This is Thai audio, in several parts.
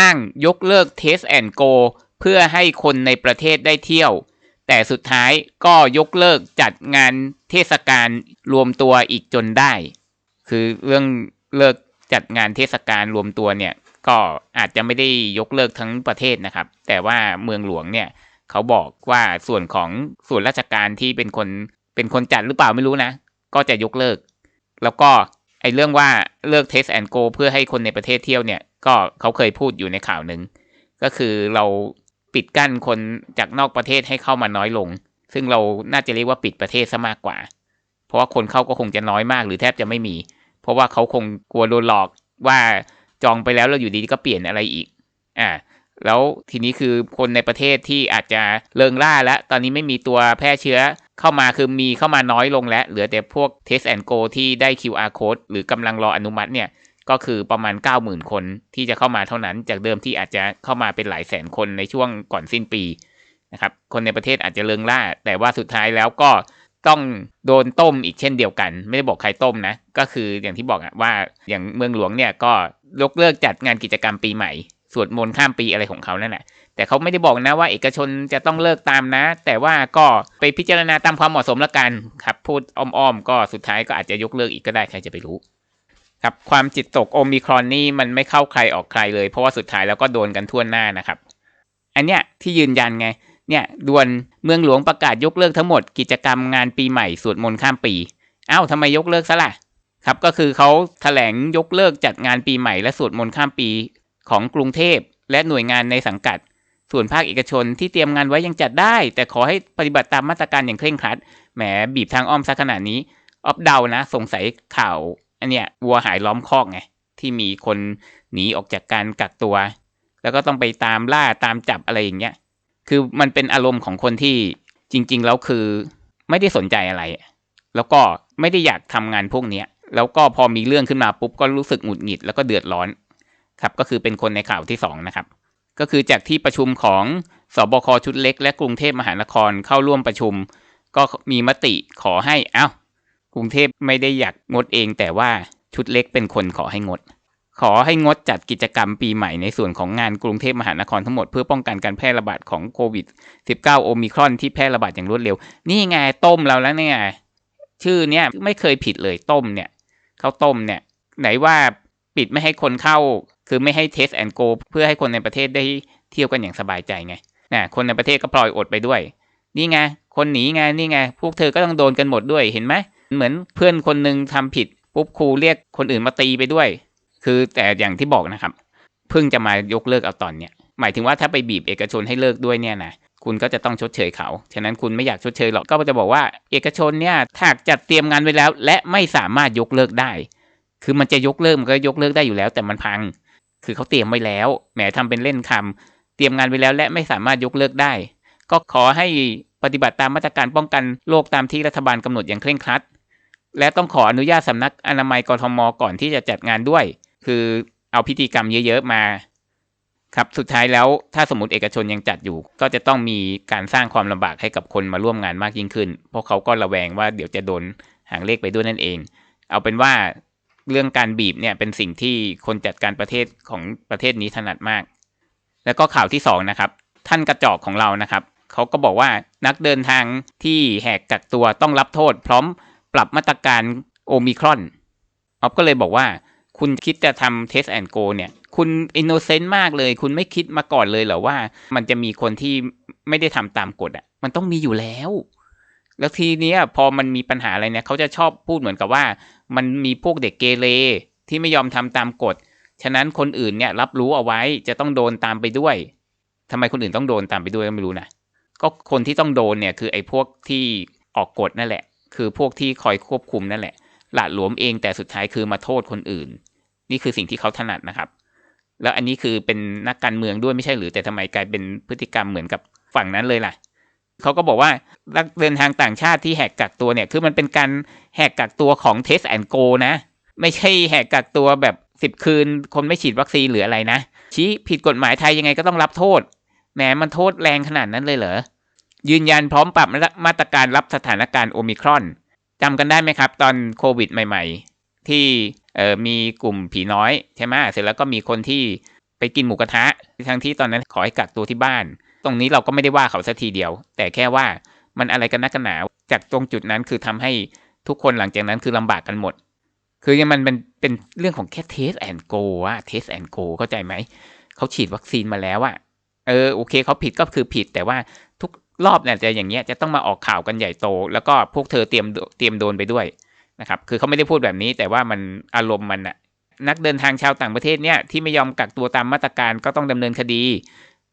อ้างยกเลิกเทสแอนโกเพื่อให้คนในประเทศได้เที่ยว แต่สุดท้ายก็ยกเลิกจัดงานเทศกาลรวมตัวอีกจนได้ คือเรื่องเลิกจัดงานเทศกาลรวมตัวเนี่ยก็อาจจะไม่ได้ยกเลิกทั้งประเทศนะครับ แต่ว่าเมืองหลวงเนี่ยเขาบอกว่าส่วนของส่วนราชการที่เป็นคนเป็นคนจัดหรือเปล่าไม่รู้นะ ก็จะยกเลิก แล้วก็ไอ้เรื่องว่าเลิกเทสแอนโกเพื่อให้คนในประเทศเที่ยวเนี่ย ก็เขาเคยพูดอยู่ในข่าวหนึ่งก็คือเราปิดกั้นคนจากนอกประเทศให้เข้ามาน้อยลง ซึ่งเราน่าจะเรียกว่าปิดประเทศซะมากกว่า เพราะว่าคนเข้าก็คงจะน้อยมากหรือแทบจะไม่มี เพราะว่าเขาคงกลัวโดนหลอกว่าจองไปแล้วเราอยู่ดีก็เปลี่ยนอะไรอีก อ่า แล้วทีนี้คือคนในประเทศที่อาจจะเลิงล่าแล้ว ตอนนี้ไม่มีตัวแพร่เชื้อเข้ามาคือมีเข้ามาน้อยลงแล้ว เหลือแต่พวก Test and Go ที่ได้ QR code หรือกำลังรออนุมัติเนี่ย ก็คือประมาณ 90,000 คนที่จะเข้ามาเท่านั้น จากเดิมที่อาจจะเข้ามาเป็นหลายแสนคนในช่วงก่อนสิ้นปีนะครับคนในประเทศอาจจะเลิงล่า แต่ว่าสุดท้ายแล้วก็ต้องโดนต้มอีกเช่นเดียวกัน ไม่ได้บอกใครต้มนะ ก็คืออย่างที่บอกว่าอย่างเมืองหลวงเนี่ยก็ยกเลิกจัดงานกิจกรรมปีใหม่สวดมนต์ข้ามปีอะไรของเขานั่นแหละแต่เขาไม่ได้บอกนะว่าเอกชนจะต้องเลิกตามนะ แต่ว่าก็ไปพิจารณาตามความเหมาะสมละกันครับพูดอ้อมๆก็สุดท้ายก็อาจจะยกเลิกอีกก็ได้ใครจะไปรู้ ครับความจิตตกโอมิครอนนี่มันไม่เข้าใครออกใครเลย เพราะว่าสุดท้ายแล้วก็โดนกันทั่วหน้านะครับ อันเนี้ยที่ยืนยันไง เนี่ยด่วนเมืองหลวงประกาศยกเลิกทั้งหมดกิจกรรมงานปีใหม่สวดมนต์ข้ามปีเอ้าทำไมยกเลิกซะล่ะครับก็คือเขาแถลงยกเลิกจัดงานปีใหม่และสวดมนต์ข้ามปีของกรุงเทพ และหน่วยงานในสังกัด ส่วนภาคเอกชนที่เตรียมงานไว้ยังจัดได้ แต่ขอให้ปฏิบัติตามมาตรการอย่างเคร่งครัดแหมบีบทางอ้อมซะขนาดนี้ออฟเดานะ สงสัยข่าว อันเนี้ยวัวหายล้อมคอกไงที่มีคนหนีออกจากการกักตัว แล้วก็ต้องไปตามล่าตามจับอะไรอย่างเงี้ย คือมันเป็นอารมณ์ของคนที่จริง ๆ แล้วคือไม่ได้สนใจอะไร แล้วก็ไม่ได้อยากทำงานพวกเนี้ย แล้วก็พอมีเรื่องขึ้นมาปุ๊บก็รู้สึกหงุดหงิดแล้วก็เดือดร้อนครับก็คือเป็นคนในข่าวที่สองนะครับก็คือจากที่ประชุมของสบคชุดเล็ก และกรุงเทพมหานครเข้าร่วมประชุม ก็มีมติขอให้เอา้า กรุงเทพไม่ได้อยากงดเอง แต่ว่าชุดเล็กเป็นคนขอให้งด ขอให้งดจัดกิจกรรมปีใหม่ในส่วนของงานกรุงเทพมหานครทั้งหมดเพื่อป้องกันการแพร่ระบาดของโควิด -19 โอมิครอนที่แพร่ระบาดอย่างรวดเร็ว นี่ไงต้มเราแล้วเนี่ยชื่อเนี้ยไม่เคยผิดเลยต้มเนี่ยข้าวต้มเนี่ย ไหนว่าปิดไม่ให้คนเข้า คือไม่ให้เทสแอนโกเพื่อให้คนในประเทศได้เที่ยวกันอย่างสบายใจไงนะคนในประเทศก็ปล่อยอดไปด้วย นี่ไงคนหนีไงนี่ไงพวกเธอก็ต้องโดนกันหมดด้วยเห็นไหม เหมือนเพื่อนคนหนึ่งทำผิดปุ๊บครูเรียกคนอื่นมาตีไปด้วย คือแต่อย่างที่บอกนะครับ เพิ่งจะมายกเลิกเอาตอนเนี้ยหมายถึงว่าถ้าไปบีบเอกชนให้เลิกด้วยเนี่ยนะคุณก็จะต้องชดเชยเขา ฉะนั้นคุณไม่อยากชดเชยหรอก ก็จะบอกว่า เอกชนเนี่ยถ้าจัดเตรียมงานไว้แล้ว และไม่สามารถยกเลิกได้ คือมันจะยกเลิกมันก็ยกเลิกได้อยู่แล้ว แต่มันพัง คือเขาเตรียมไว้แล้ว แหมทำเป็นเล่นคำเตรียมงานไว้แล้ว และไม่สามารถยกเลิกได้ ก็ขอให้ปฏิบัติตามมาตรการป้องกันโรคตามที่รัฐบาลกำหนดอย่างเคร่งครัด และต้องขออนุญาตสำนักอนามัยกรทมก่อนที่จะจัดงานด้วย คือเอาพิธีกรรมเยอะๆมาครับสุดท้ายแล้วถ้าสมมติเอกชนยังจัดอยู่ ก็จะต้องมีการสร้างความลำบากให้กับคนมาร่วมงานมากยิ่งขึ้น เพราะเขาก็ระแวงว่าเดี๋ยวจะโดนหางเลขไปด้วยนั่นเอง เอาเป็นว่าเรื่องการบีบเนี่ยเป็นสิ่งที่คนจัดการประเทศของประเทศนี้ถนัดมาก แล้วก็ข่าวที่สองนะครับท่านกระจอกของเรานะครับเขาก็บอกว่านักเดินทางที่แหกกักตัวต้องรับโทษ พร้อม ปรับมาตรการโอมิครอนออฟก็เลยบอกว่า คุณคิดจะทำเทสแอนโกเนี่ย คุณอินโนเซนต์มากเลย คุณไม่คิดมาก่อนเลยเหรอว่า มันจะมีคนที่ไม่ได้ทำตามกฎอะ มันต้องมีอยู่แล้ว แล้วทีเนี้ยพอมันมีปัญหาอะไรเนี่ยเขาจะชอบพูดเหมือนกับว่า มันมีพวกเด็กเกเรที่ไม่ยอมทำตามกฎ ฉะนั้นคนอื่นเนี่ยรับรู้เอาไว้จะต้องโดนตามไปด้วยทำไมคนอื่นต้องโดนตามไปด้วยก็ไม่รู้นะก็คนที่ต้องโดนเนี่ยคือไอ้พวกที่ออกกฎนั่นแหละ คือพวกที่คอยควบคุมนั่นแหละ หละหลวมเองแต่สุดท้ายคือมาโทษคนอื่น นี่คือสิ่งที่เขาถนัดนะครับ แล้วอันนี้คือเป็นนักการเมืองด้วยไม่ใช่หรือแต่ทำไมกลายเป็นพฤติกรรมเหมือนกับฝั่งนั้นเลยล่ะเขาก็บอกว่านักเดินทางต่างชาติที่แหกกักตัวเนี่ย คือมันเป็นการแหกกักตัวของเทสแอนโกนะ ไม่ใช่แหกกักตัวแบบสิบคืน คนไม่ฉีดวัคซีนหรืออะไรนะ ชี้ผิดกฎหมายไทยยังไงก็ต้องรับโทษแหมมันโทษแรงขนาดนั้นเลยเหรอ ยืนยันพร้อมปรับมาตรการรับสถานการณ์โอมิครอนจำกันได้ไหมครับ ตอนโควิดใหม่ ๆ ที่มีกลุ่มผีน้อยใช่ไหมเสร็จแล้วก็มีคนที่ไปกินหมูกระทะทั้งที่ตอนนั้นขอให้กักตัวที่บ้าน ตรงนี้เราก็ไม่ได้ว่าเขาสักทีเดียว แต่แค่ว่ามันอะไรกันนักกันหนาจากตรงจุดนั้นคือทำให้ทุกคนหลังจากนั้นคือลำบากกันหมด คือยังมันเป็นเป็นเรื่องของแค่เทสแอนโกอะเทสแอนโกเข้าใจไหม เขาฉีดวัคซีนมาแล้วอะเออโอเคเขาผิดก็คือผิดแต่ว่า รอบเนี่ยจะอย่างเงี้ยจะต้องมาออกข่าวกันใหญ่โต แล้วก็พวกเธอเตรียมเตรียมโดนไปด้วยนะครับคือเขาไม่ได้พูดแบบนี้ แต่ว่ามันอารมณ์มันอะนักเดินทางชาวต่างประเทศเนี่ยที่ไม่ยอมกักตัวตามมาตรการก็ต้องดำเนินคดี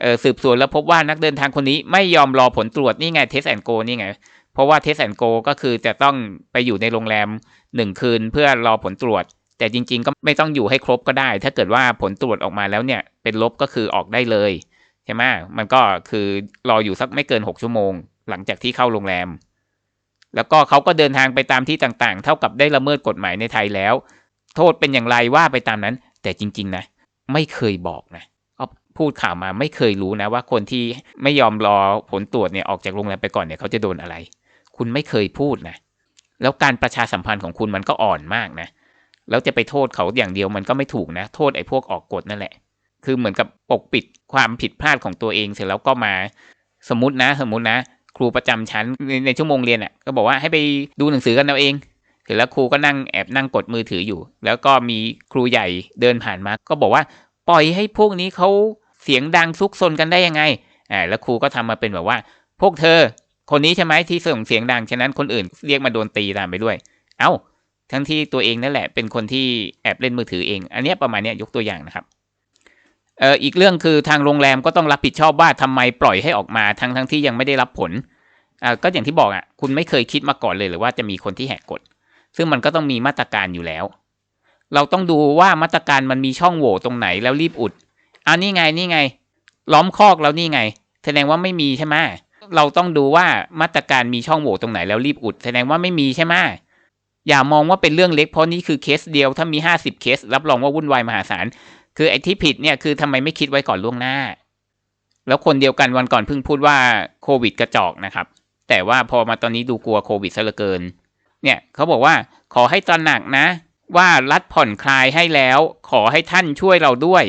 เออสืบสวนแล้วพบว่านักเดินทางคนนี้ไม่ยอมรอผลตรวจนี่ไงเทสแอนโกนี่ไง เพราะว่าเทสแอนโกก็คือจะต้องไปอยู่ในโรงแรมหนึ่งคืนเพื่อรอผลตรวจ แต่จริง ๆ ก็ไม่ต้องอยู่ให้ครบก็ได้ ถ้าเกิดว่าผลตรวจออกมาแล้วเนี่ยเป็นลบก็คือออกได้เลย ช่ไหมมันก็คือรออยู่สักไม่เกินหกชั่วโมง หลังจากที่เข้าโรงแรม แล้วก็เขาก็เดินทางไปตามที่ต่างๆ เท่ากับได้ละเมิดกฎหมายในไทยแล้ว โทษเป็นอย่างไรว่าไปตามนั้น แต่จริง ๆ นะ ไม่เคยบอกนะพูดข่าวมาไม่เคยรู้นะว่าคนที่ไม่ยอมรอผลตรวจเนี่ยออกจากโรงแรมไปก่อนเนี่ยเขาจะโดนอะไร คุณไม่เคยพูดนะ แล้วการประชาสัมพันธ์ของคุณมันก็อ่อนมากนะ แล้วจะไปโทษเขาอย่างเดียวมันก็ไม่ถูกนะ โทษไอ้พวกออกกฎนั่นแหละ คือเหมือนกับปกปิดความผิดพลาดของตัวเองเสร็จแล้วก็มาสมมตินะ สมมตินะ ครูประจำชั้นในในชั่วโมงเรียนอะก็บอกว่าให้ไปดูหนังสือกันเอาเองเสร็จแล้วครูก็นั่งแอบนั่งกดมือถืออยู่ แล้วก็มีครูใหญ่เดินผ่านมา ก็บอกว่าปล่อยให้พวกนี้เขาเสียงดังซุกซนกันได้ยังไงอ่าแล้วครูก็ทำมาเป็นแบบว่า พวกเธอ คนนี้ใช่ไหมที่ส่งเสียงดังฉะนั้นคนอื่นเรียกมาโดนตีตามไปด้วย เอา้าทั้งที่ตัวเองนั่นแหละเป็นคนที่แอบเล่นมือถือเอง อันนี้ประมาณนี้ยกตัวอย่างนะครับ เอ่ออีกเรื่องคือทางโรงแรมก็ต้องรับผิดชอบว่าทำไมปล่อยให้ออกมาทั้งทั้งที่ยังไม่ได้รับผลอ่าก็อย่างที่บอกอะคุณไม่เคยคิดมาก่อนเลยหรือว่าจะมีคนที่แหกกฎซึ่งมันก็ต้องมีมาตรการอยู่แล้ว เราต้องดูว่ามาตรการมันมีช่องโหว่ตรงไหนแล้วรีบอุดอันนี้ไงนี่ไง ล้อมคอกแล้วนี่ไง แสดงว่าไม่มีใช่ไหมเราต้องดูว่ามาตรการมีช่องโหว่ตรงไหนแล้วรีบอุด แสดงว่าไม่มีใช่ไหมอย่ามองว่าเป็นเรื่องเล็กเพราะนี่คือเคสเดียวถ้ามีห้าสิบเคส รับรองว่าวุ่นวายมหาศาล คือไอ้ที่ผิดเนี่ยคือทำไมไม่คิดไว้ก่อนล่วงหน้า แล้วคนเดียวกันวันก่อนเพิ่งพูดว่าโควิดกระจอกนะครับ แต่ว่าพอมาตอนนี้ดูกลัวโควิดซะเหลือเกิน เนี่ยเขาบอกว่าขอให้ตระหนักนะ ว่ารัฐผ่อนคลายให้แล้ว ขอให้ท่านช่วยเราด้วย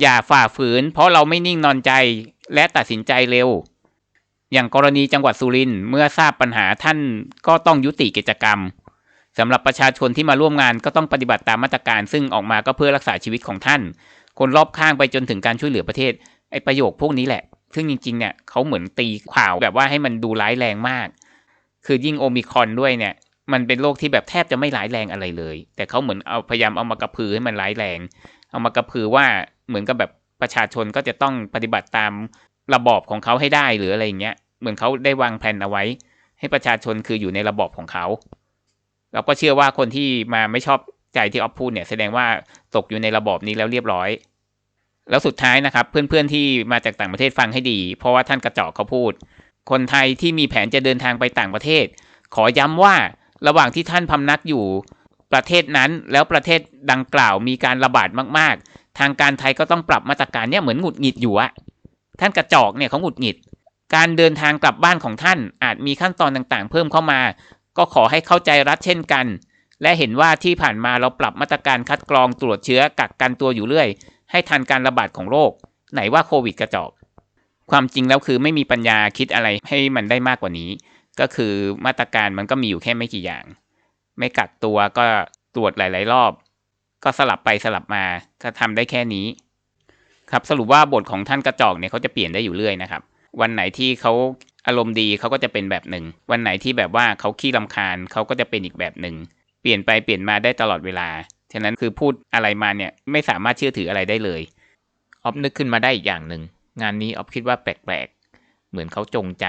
อย่าฝ่าฝืน เพราะเราไม่นิ่งนอนใจและตัดสินใจเร็ว อย่างกรณีจังหวัดสุรินทร์เมื่อทราบปัญหาท่านก็ต้องยุติกิจกรรม สำหรับประชาชนที่มาร่วมงานก็ต้องปฏิบัติตามมาตรการ ซึ่งออกมาก็เพื่อรักษาชีวิตของท่าน คนรอบข้างไปจนถึงการช่วยเหลือประเทศไอประโยคพวกนี้แหละ ซึ่งจริงๆเนี่ยเขาเหมือนตีข่าวแบบว่าให้มันดูร้ายแรงมาก คือยิ่งโอมิคอนด้วยเนี่ยมันเป็นโรคที่แบบแทบจะไม่ร้ายแรงอะไรเลย แต่เขาเหมือนเอาพยายามเอามากระพือให้มันร้ายแรง เอามากระพือว่าเหมือนกับแบบประชาชนก็จะต้องปฏิบัติตามระบอบของเขาให้ได้หรืออะไรเงี้ย เหมือนเขาได้วางแผนเอาไว้ ให้ประชาชนคืออยู่ในระบอบของเขา เราก็เชื่อว่าคนที่มาไม่ชอบใจที่ออฟพูดเนี่ยแสดงว่าตกอยู่ในระบอบนี้แล้วเรียบร้อย แล้วสุดท้ายนะครับ เพื่อนๆที่มาจากต่างประเทศฟังให้ดี เพราะว่าท่านกระจอกเขาพูด คนไทยที่มีแผนจะเดินทางไปต่างประเทศ ขอย้ำว่าระหว่างที่ท่านพำนักอยู่ประเทศนั้นแล้วประเทศดังกล่าวมีการระบาดมากๆ ทางการไทยก็ต้องปรับมาตรการเนี่ยเหมือนหงุดหงิดอยู่อะท่านกระจอกเนี่ยเขาหงุดหงิด การเดินทางกลับบ้านของท่านอาจมีขั้นตอนต่างๆ เพิ่มเข้ามา ก็ขอให้เข้าใจรัฐเช่นกัน และเห็นว่าที่ผ่านมาเราปรับมาตรการคัดกรองตรวจเชื้อกักกันตัวอยู่เรื่อย ให้ทันการระบาดของโรค ไหนว่าโควิดกระจอกความจริงแล้วคือไม่มีปัญญาคิดอะไรให้มันได้มากกว่านี้ ก็คือมาตรการมันก็มีอยู่แค่ไม่กี่อย่าง ไม่กักตัวก็ตรวจหลาย ๆ รอบ ก็สลับไปสลับมาก็ทำได้แค่นี้ ครับสรุปว่าบทของท่านกระจอกเนี่ยเขาจะเปลี่ยนได้อยู่เรื่อยนะครับ วันไหนที่เขา อารมณ์ดีเขาก็จะเป็นแบบหนึ่ง วันไหนที่แบบว่าเขาขี้ลาคาญเขาก็จะเป็นอีกแบบหนึ่ง เปลี่ยนไปเปลี่ยนมาได้ตลอดเวลา ฉะนั้นคือพูดอะไรมาเนี่ยไม่สามารถเชื่อถืออะไรได้เลย ออฟนึกขึ้นมาได้อีกอย่างหนึ่ง งานนี้ออฟคิดว่าแปลกๆ เหมือนเขาจงใจ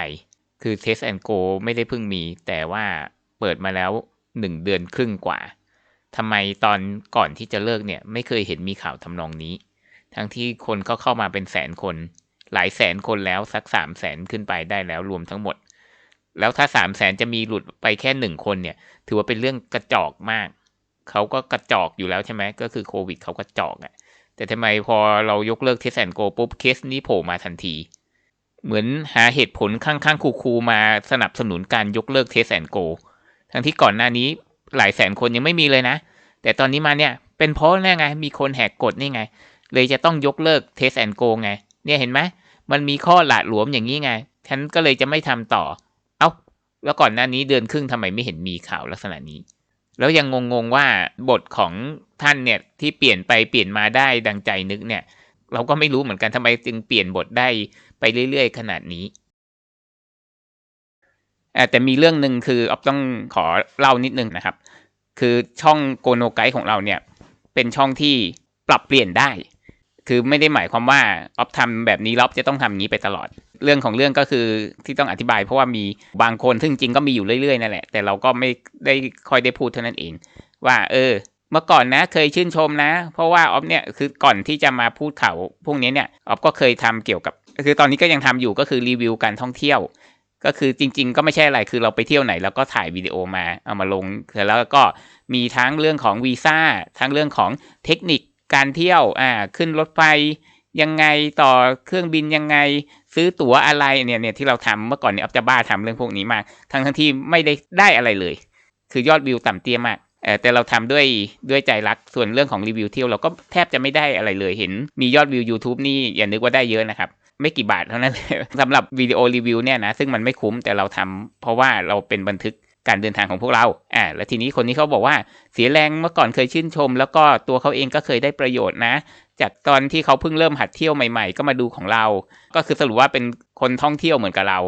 คือ Test and Go ไม่ได้เพิ่งมี แต่ว่าเปิดมาแล้วหนึ่งเดือนครึ่งกว่าทำไมตอนก่อนที่จะเลิกเนี่ยไม่เคยเห็นมีข่าวทำนองนี้ ทั้งที่คนก็เข้ามาเป็นแสนคน หลายแสนคนแล้วสักสามแสนขึ้นไปได้แล้วรวมทั้งหมด แล้วถ้าสามแสนจะมีหลุดไปแค่หนึ่งคนเนี่ย ถือว่าเป็นเรื่องกระจอกมาก เขาก็กระจอกอยู่แล้วใช่ไหมก็คือโควิดเขากระจอกอะ่ะแต่ทำไมพอเรายกเลิกเทสแอนโกปุ๊บเคสนี้โผล่มาทันที เหมือนหาเหตุผลข้างๆคูๆมาสนับสนุนการยกเลิกเทสแอนโกทั้งที่ก่อนหน้านี้หลายแสนคนยังไม่มีเลยนะ แต่ตอนนี้มาเนี่ยเป็นเพราะแน่ไง มีคนแหกกฎนี่ไง เลยจะต้องยกเลิก Test and Go ไง เนี่ยเห็นไหมมันมีข้อหละหลวมอย่างนี้ไงฉันก็เลยจะไม่ทำต่อ เอ้า แล้วก่อนหน้านี้เดือนครึ่งทำไมไม่เห็นมีข่าวลักษณะนี้ แล้วยังงงๆว่าบทของท่านเนี่ยที่เปลี่ยนไปเปลี่ยนมาได้ดังใจนึกเนี่ย เราก็ไม่รู้เหมือนกันทำไมจึงเปลี่ยนบทได้ไปเรื่อยๆ ขนาดนี้แต่มีเรื่องหนึ่งคือออฟต้องขอเล่านิดนึงนะครับ คือช่องโกโนไกของเราเนี่ย เป็นช่องที่ปรับเปลี่ยนได้ คือไม่ได้หมายความว่าออฟทำแบบนี้ล้วออฟจะต้องทำอย่างนี้ไปตลอด เรื่องของเรื่องก็คือที่ต้องอธิบายเพราะว่ามีบางคนซึ่งจริงก็มีอยู่เรื่อยๆนั่นแหละ แต่เราก็ไม่ได้ค่อยได้พูดเท่านั้นเอง ว่าเออ เมื่อก่อนนะเคยชื่นชมนะ เพราะว่าออฟเนี่ยคือก่อนที่จะมาพูดข่าวพวกนี้เนี่ยออฟก็เคยทำเกี่ยวกับ คือตอนนี้ก็ยังทำอยู่ก็คือรีวิวการท่องเที่ยวก็คือจริง ๆ ก็ไม่ใช่อะไรคือเราไปเที่ยวไหนแล้วก็ถ่ายวิดีโอมาเอามาลงแล้วก็มีทั้งเรื่องของวีซ่าทั้งเรื่องของเทคนิค การเที่ยวอ่าขึ้นรถไฟยังไงต่อเครื่องบินยังไงซื้อตั๋วอะไรเนี่ยเนี่ยที่เราทำเมื่อก่อนเนี่ยออฟจะบ้าทำเรื่องพวกนี้มาก ทั้งทั้งที่ไม่ได้ได้อะไรเลย คือยอดวิวต่ำเตี้ยมากเออแต่เราทำด้วยด้วยใจรักส่วนเรื่องของรีวิวเที่ยวเราก็แทบจะไม่ได้อะไรเลยเห็น มียอดวิว YouTube นี่อย่านึกว่าได้เยอะนะครับ ไม่กี่บาทเท่านั้นเลยสำหรับวิดีโอรีวิวเนี่ยนะซึ่งมันไม่คุ้มแต่เราทำเพราะว่าเราเป็นบันทึก การเดินทางของพวกเราอ่าแล้วทีนี้คนนี้เขาบอกว่าเสียแรงเมื่อก่อนเคยชื่นชม แล้วก็ตัวเขาเองก็เคยได้ประโยชน์นะ จากตอนที่เขาเพิ่งเริ่มหัดเที่ยวใหม่ๆ ก็มาดูของเรา ก็คือสรุปว่าเป็นคนท่องเที่ยวเหมือนกับเรา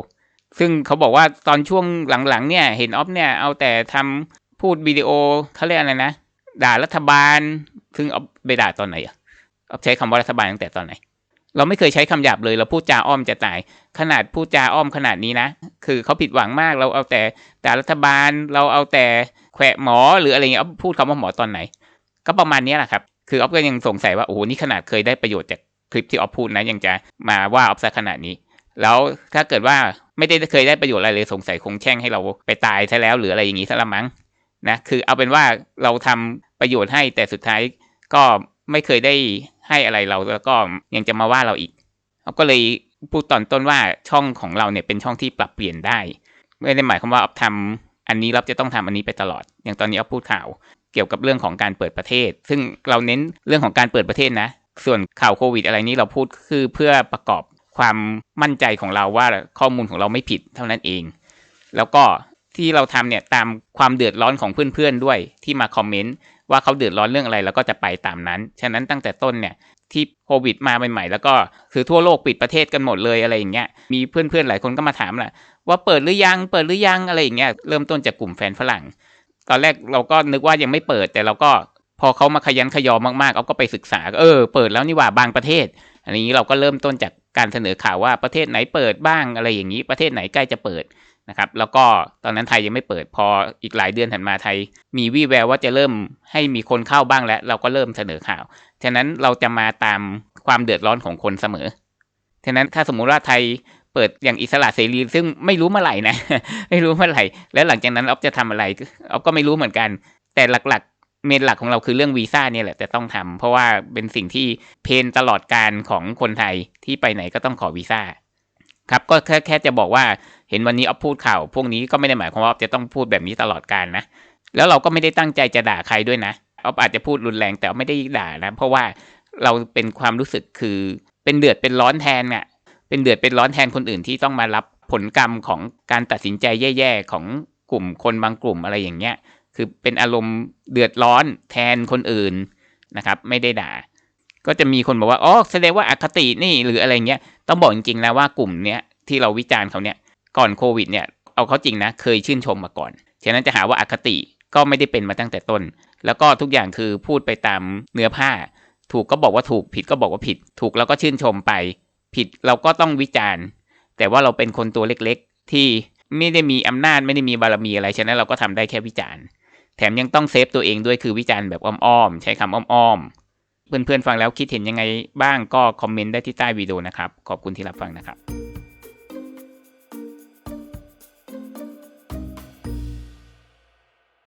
ซึ่งเขาบอกว่าตอนช่วงหลังๆเนี่ยเห็นออฟเนี่ยเอาแต่ทำพูดวิดีโอเขาเรียกอะไรนะ ด่ารัฐบาล ซึ่งออฟไปด่าตอนไหนอะออฟใช้คำว่ารัฐบาลตั้งแต่ตอนไหน เราไม่เคยใช้คำหยาบเลย เราพูดจาอ้อมจะตาย ขนาดพูดจาอ้อมขนาดนี้นะ คือเขาผิดหวังมาก เราเอาแต่ด่รัฐบาล เราเอาแต่แขวะหมอหรืออะไรเงี้ยออฟพูดคำว่าหมอตอนไหน ก็ประมาณนี้แหละครับ คือออฟก็ยังสงสัยว่า โอ้โห นี่ขนาดเคยได้ประโยชน์จากคลิปที่ออฟพูดนะ ยังจะมาว่าออฟซะขนาดนี้ แล้วถ้าเกิดว่าไม่ได้เคยได้ประโยชน์อะไรเลย สงสัยคงแช่งให้เราไปตายซะแล้วหรืออะไรอย่างนี้ซะละมั้งนะ คือเอาเป็นว่าเราทำประโยชน์ให้แต่สุดท้ายก็ไม่เคยได้ ให้อะไรเราแล้วก็ยังจะมาว่าเราอีกเราก็เลยพูดตอนต้นว่าช่องของเราเนี่ยเป็นช่องที่ปรับเปลี่ยนได้ ไม่ได้หมายความว่าออฟทำอันนี้เราจะต้องทำอันนี้ไปตลอด อย่างตอนนี้ออฟพูดข่าวเกี่ยวกับเรื่องของการเปิดประเทศ ซึ่งเราเน้นเรื่องของการเปิดประเทศนะ ส่วนข่าวโควิดอะไรนี้เราพูดคือเพื่อประกอบความมั่นใจของเราว่าข้อมูลของเราไม่ผิดเท่านั้นเอง แล้วก็ที่เราทำเนี่ยตามความเดือดร้อนของเพื่อนๆด้วยที่มาคอมเมนต์ ว่าเขาเดือดร้อนเรื่องอะไรเราก็จะไปตามนั้น ฉะนั้นตั้งแต่ต้นเนี่ยที่โควิดมาใหม่ๆแล้วก็คือทั่วโลกปิดประเทศกันหมดเลยอะไรอย่างเงี้ยมีเพื่อนๆหลายคนก็มาถามแหละว่าเปิดหรือยังเปิดหรือยังอะไรอย่างเงี้ยเริ่มต้นจากกลุ่มแฟนฝรั่ง ตอนแรกเราก็นึกว่ายังไม่เปิดแต่เราก็พอเขามาขยันขยอมากๆเอาก็ไปศึกษาเออเปิดแล้วนี่ว่าบางประเทศ อันนี้เราก็เริ่มต้นจากการเสนอข่าวว่าประเทศไหนเปิดบ้างอะไรอย่างนี้ประเทศไหนใกล้จะเปิด นะครับแล้วก็ตอนนั้นไทยยังไม่เปิดพออีกหลายเดือนถัดมาไทย มีวี่แววว่าจะเริ่มให้มีคนเข้าบ้างแล้ว เราก็เริ่มเสนอข่าว ฉะนั้นเราจะมาตามความเดือดร้อนของคนเสมอ ฉะนั้นถ้าสมมุติว่าไทยเปิดอย่างอิสระเสรีซึ่งไม่รู้เมื่อไหร่นะ ไม่รู้เมื่อไหร่ แล้วหลังจากนั้นออฟจะทำอะไรออฟก็ไม่รู้เหมือนกัน แต่หลักๆ เมนหลักของเราคือเรื่องวีซ่าเนี่ยแหละจะต้องทำเพราะว่าเป็นสิ่งที่เพนตลอดการของคนไทยที่ไปไหนก็ต้องขอวีซ่า ครับก็แค่แค่จะบอกว่าเห็นวันนี้ออฟพูดข่าวพวกนี้ก็ไม่ได้หมายความว่าออฟจะต้องพูดแบบนี้ตลอดการนะ แล้วเราก็ไม่ได้ตั้งใจจะด่าใครด้วยนะออฟอาจจะพูดรุนแรงแต่ไม่ได้ด่านะเพราะว่าเราเป็นความรู้สึกคือเป็นเดือดเป็นร้อนแทนเน่ะเป็นเดือดเป็นร้อนแทนคนอื่นที่ต้องมารับผลกรรมของการตัดสินใจแย่ๆของกลุ่มคนบางกลุ่มอะไรอย่างเงี้ยคือเป็นอารมณ์เดือดร้อนแทนคนอื่นนะครับ ไม่ได้ด่า ก็จะมีคนบอกว่าอ๋อแสดงว่าอคตินี่หรืออะไรเงี้ยต้องบอกจริงๆนะว่ากลุ่มเนี้ยที่เราวิจารณ์เขาเนี่ยก่อนโควิดเนี่ยเอาเขาจริงนะเคยชื่นชมมาก่อนฉะนั้นจะหาว่าอคติก็ไม่ได้เป็นมาตั้งแต่ต้น แล้วก็ทุกอย่างคือพูดไปตามเนื้อผ้า ถูกก็บอกว่าถูกผิดก็บอกว่าผิด ถูกแล้วก็ชื่นชมไป ผิดเราก็ต้องวิจารณ์ แต่ว่าเราเป็นคนตัวเล็กๆ ที่ไม่ได้มีอำนาจไม่ได้มีบารมีอะไรฉะนั้นเราก็ทำได้แค่วิจารณ์ แถมยังต้องเซฟตัวเองด้วยคือวิจารณ์แบบอ้อมๆใช้คำอ้อมๆ เพื่อนๆฟังแล้วคิดเห็นยังไงบ้างก็คอมเมนต์ได้ที่ใต้วิดีโอนะครับ ขอบคุณที่รับฟังนะครับ